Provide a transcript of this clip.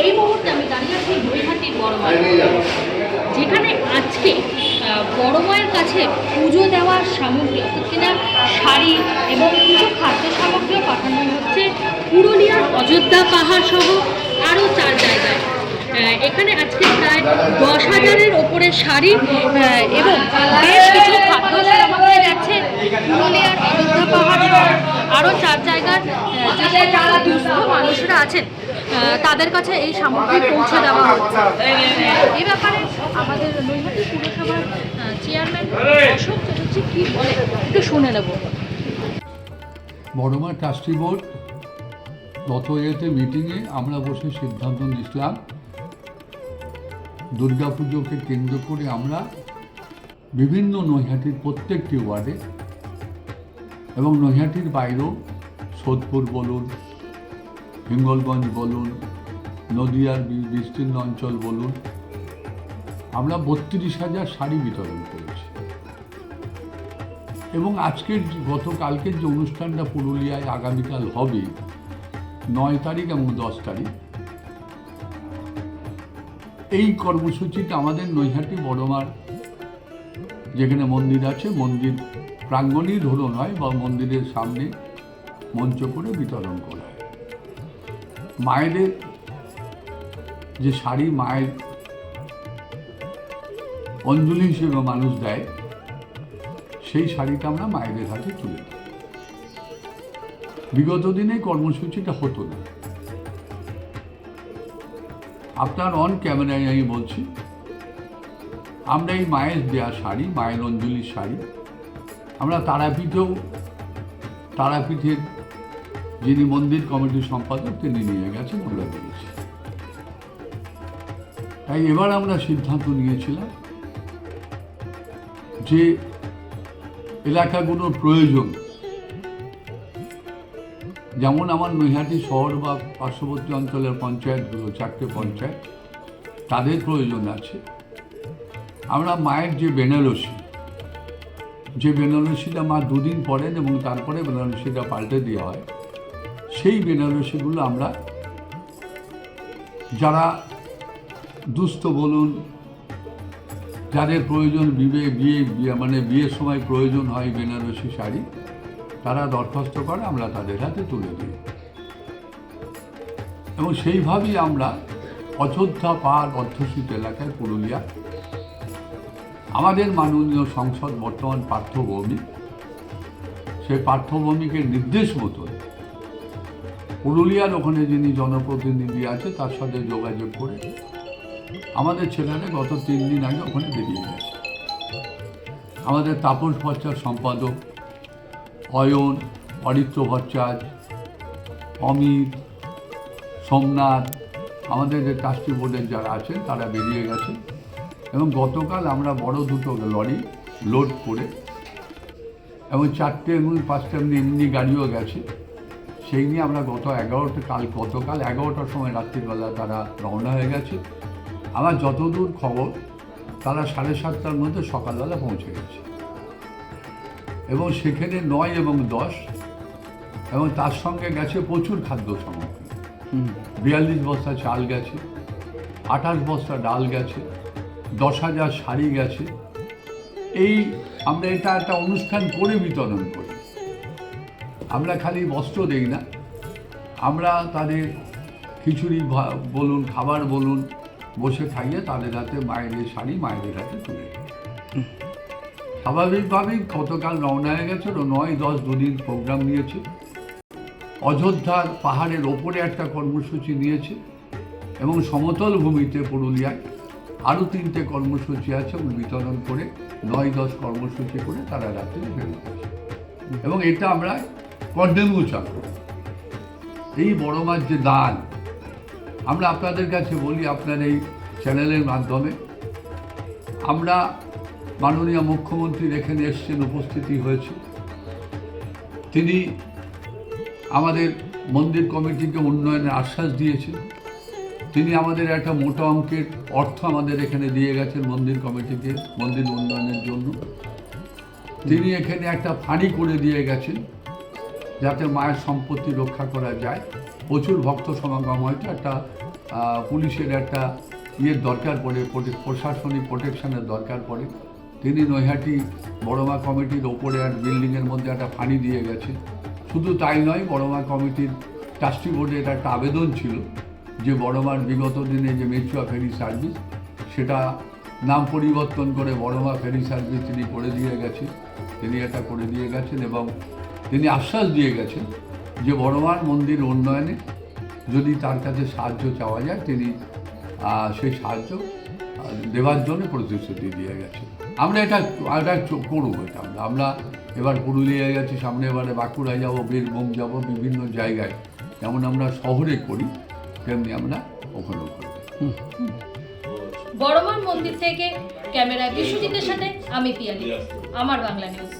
এই মুহূর্তে আমি দাঁড়িয়ে আছি নৈহাটির বড় মায়ের যেখানে আজকে বড় মায়ের কাছে পুজো দেওয়ার সামগ্রী অর্থাৎ কিনা শাড়ি এবং কিছু খাদ্য সামগ্রীও পাঠানো হচ্ছে পুরুলিয়ার অযোধ্যা পাহাড় সহ আরও চার জায়গায়। এখানে আজকে প্রায় দশ হাজারের ওপরে শাড়ি এবং বেশ কিছু খাদ্য সামগ্রী যাচ্ছে পুরুলিয়ার অযোধ্যা পাহাড় সহ আরও চার জায়গার আহ, যেখানে যারা দুস্থ মানুষরা আছেন আহ, তাদের কাছে এই সামগ্রী পৌঁছে দেওয়া হচ্ছে। এই ব্যাপারে আমাদের নৈহাটি পুরসভার চেয়ারম্যান অশোক চ্যাটার্জি কি বলে? একটু শুনে নেব। বড়মা ট্রাস্টি বোর্ড, গত ইয়েতে মিটিংয়ে আমরা বসে সিদ্ধান্ত নিয়েছিলাম, দুর্গাপুজোকে কেন্দ্র করে আমরা বিভিন্ন নৈহাটির প্রত্যেকটি ওয়ার্ডে এবং নৈহাটির বাইরেও সোদপুর বলুন, হিঙ্গলগঞ্জ বলুন নদিয়ার বিস্তীর্ণ অঞ্চল বলুন, আমরা বত্রিশ হাজার শাড়ি বিতরণ করেছি। এবং আজকের গতকালকের যে অনুষ্ঠানটা পুরুলিয়ায় আগামীকাল হবে, নয় তারিখ এবং দশ তারিখ, এই কর্মসূচিটা আমাদের নৈহাটি বড়মার যেখানে মন্দির আছে, মন্দির প্রাঙ্গণেই ধরুন হয় বা মন্দিরের সামনে মঞ্চ করে বিতরণ করা হয়। মায়েদের যে শাড়ি মায়ের অঞ্জলি হিসেবে মানুষ দেয়, সেই শাড়িটা আমরা মায়েদের হাতে তুলে দিই। বিগত দিনে কর্মসূচিটা হতো না। আপনার অন ক্যামেরায় আমি বলছি, আমরা এই মায়ের দেয়া শাড়ি, মায়ের অঞ্জলির শাড়ি, আমরা তারাপীঠেও, তারাপীঠের যিনি মন্দির কমিটির সম্পাদক, তিনি নিয়ে গেছেন, আমরা দিয়েছি। তাই এবার আমরা সিদ্ধান্ত নিয়েছিলাম যে এলাকাগুলোর প্রয়োজন। যেমন আমার নৈহাটি শহর বা পার্শ্ববর্তী অঞ্চলের পঞ্চায়েতগুলো চারটে পঞ্চায়েত, তাদের প্রয়োজন আছে। আমরা মায়ের যে বেনারসি, যে বেনারসিটা মা দুদিন পরেন এবং তারপরে বেনারসিটা পাল্টে দেওয়া হয়, সেই বেনারসিগুলো আমরা যারা দুস্থ বলুন, যাদের প্রয়োজন বিয়ে বিয়ে মানে বিয়ের সময় প্রয়োজন হয় বেনারসি শাড়ি, তারা দরখাস্ত করে, আমরা তাদের হাতে তুলে দিই। এবং সেইভাবেই আমরা অযোধ্যা পাহাড় অধ্যুষিত এলাকায় পুরুলিয়া, আমাদের মাননীয় সংসদ বর্তমান পার্থভৌমিক সেই পার্থভৌমিকের নির্দেশ মতন পুরুলিয়ার ওখানে যিনি জনপ্রতিনিধি আছে, তার সাথে যোগাযোগ করে আমাদের ছেলেরা গত তিন দিন আগে ওখানে বেরিয়ে গেছে। আমাদের তাপস ভট্টাচার সম্পাদক, অয়ন, অরিত্র ভট্টাচার্য, অমিত, সোমনাথ, আমাদের যে ট্রাস্টি বোর্ডের যারা আছেন, তারা বেরিয়ে গেছে। এবং গতকাল আমরা বড় দুটো লরি লোড করে এবং চারটে এবং পাঁচটা এমনি এমনি গাড়িও গেছে। সেই নিয়ে আমরা গত এগারোটা, কাল গতকাল এগারোটার সময় রাত্রিবেলা তারা রওনা হয়ে গেছে। আমার যতদূর খবর তারা সাড়ে সাতটার মধ্যে সকালবেলা পৌঁছে গেছে। এবং সেখানে নয় এবং দশ এবং তার সঙ্গে গেছে প্রচুর খাদ্য সামগ্রী। বিয়াল্লিশ বস্তা চাল গেছে আঠাশ বস্তা ডাল গেছে দশ হাজার শাড়ি গেছে। এই আমরা এটা একটা অনুষ্ঠান করে বিতরণ করি। আমরা খালি বস্ত্র দেই না। আমরা তাদের খিচুড়ি বলুন খাবার বলুন বসে খাইয়ে তাদের হাতে মায়েদের শাড়ি, মায়েদের হাতে তুলে। স্বাভাবিকভাবেই গতকাল রওনা হয়ে গেছে ও নয়, দশ দুদিন প্রোগ্রাম নিয়েছে। অযোধ্যার পাহাড়ের ওপরে একটা কর্মসূচি নিয়েছে এবং সমতল ভূমিতে পুরুলিয়ায় আরও তিনটে কর্মসূচি আছে এবং বিতরণ করে নয়, দশ কর্মসূচি করে তারা রাত্রে বেরোতে এবং এটা আমরা কন্টিনিউ চালু এই বড় মাছ যে দান আমরা আপনাদের কাছে বলি আপনার এই চ্যানেলের মাধ্যমে। আমরা মাননীয় মুখ্যমন্ত্রীর এখানে এসছেন, উপস্থিতি হয়েছে। তিনি আমাদের মন্দির কমিটিকে উন্নয়নের আশ্বাস দিয়েছেন। তিনি আমাদের একটা মোটা অঙ্কের অর্থ আমাদের এখানে দিয়ে গেছেন মন্দির কমিটিকে, মন্দির উন্নয়নের জন্য। তিনি এখানে একটা ফাঁড়ি করে দিয়ে গেছেন যাতে মায়ের সম্পত্তি রক্ষা করা যায়। প্রচুর ভক্ত সমাগম হয়তো একটা পুলিশের একটা ইয়ের দরকার পড়ে প্রশাসনিক প্রোটেকশনের দরকার পড়ে। তিনি নৈহাটি বড়মা কমিটির ওপরে আর বিল্ডিংয়ের মধ্যে একটা ফাঁড়ি দিয়ে গেছে। শুধু তাই নয়, বড়মা কমিটির ট্রাস্টি বোর্ডের একটা আবেদন ছিল যে বড়মার বিগত দিনে যে মেচুয়া ফেরি সার্ভিস, সেটা নাম পরিবর্তন করে বড়মা ফেরি সার্ভিস তিনি করে দিয়ে গেছে তিনি এটা করে দিয়ে গেছেন এবং তিনি আশ্বাস দিয়ে গেছেন যে বড়মার মন্দির উন্নয়নে যদি তার কাছে সাহায্য চাওয়া যায় তিনি সেই সাহায্য দেওয়ার জন্য প্রতিশ্রুতি দিয়ে গেছে। আমরা এটা এটা করব এটা আমরা। আমরা এবার পুরুলিয়ায় গেছি সামনে এবারে বাঁকুড়ায় যাব বীরভূম যাব বিভিন্ন জায়গায়। যেমন আমরা শহরে করি তেমনি আমরা ওখানেও করি। বড়মার মন্দির থেকে ক্যামেরায় বিশ্বজিতের সাথে আমি পিয়ালি। আমার বাংলা নিউজ